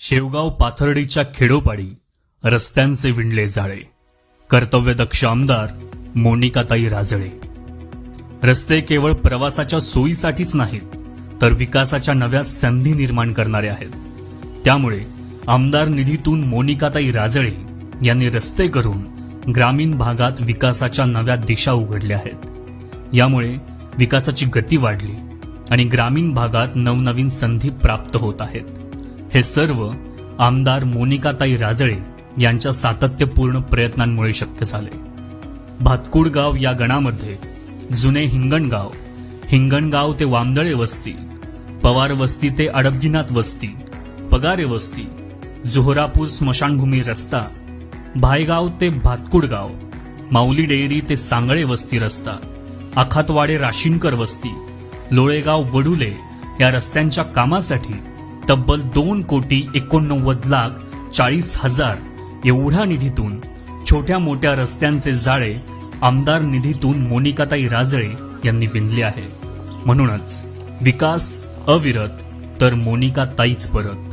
शेवगाव पाथर्डीच्या खेडोपाडी रस्त्यांचे विणले जाळे. कर्तव्यदक्ष आमदार मोनिकाताई राजळे. रस्ते केवळ प्रवासाच्या सोयीसाठीच नाहीत तर विकासाच्या नव्या संधी निर्माण करणारे आहेत. त्यामुळे आमदार निधीतून मोनिकाताई राजळे यांनी रस्ते करून ग्रामीण भागात विकासाच्या नव्या दिशा उघडल्या आहेत. यामुळे विकासाची गती वाढली आणि ग्रामीण भागात नवनवीन संधी प्राप्त होत आहेत. हे सर्व आमदार मोनिकाताई राजळे यांच्या सातत्यपूर्ण प्रयत्नांमुळे शक्य झाले. भातकुड गाव या गणामध्ये जुने हिंगणगाव हिंगणगाव ते वामदळे वस्ती पवार वस्ती ते अडबगिनाथ वस्ती पगारे वस्ती जोहरापूर स्मशानभूमी रस्ता भायगाव ते भातकुड गाव माऊली डेअरी ते सांगळे वस्ती रस्ता आखातवाडे राशीनकर वस्ती लोळेगाव वडुले या रस्त्यांच्या कामासाठी तब्बल दोन कोटी एकोणनव्वद लाख चाळीस हजार एवढ्या निधीतून छोट्या मोठ्या रस्त्यांचे जाळे आमदार निधीतून मोनिकाताई राजळे यांनी विणले आहे. म्हणूनच विकास अविरत तर मोनिका ताईच परत.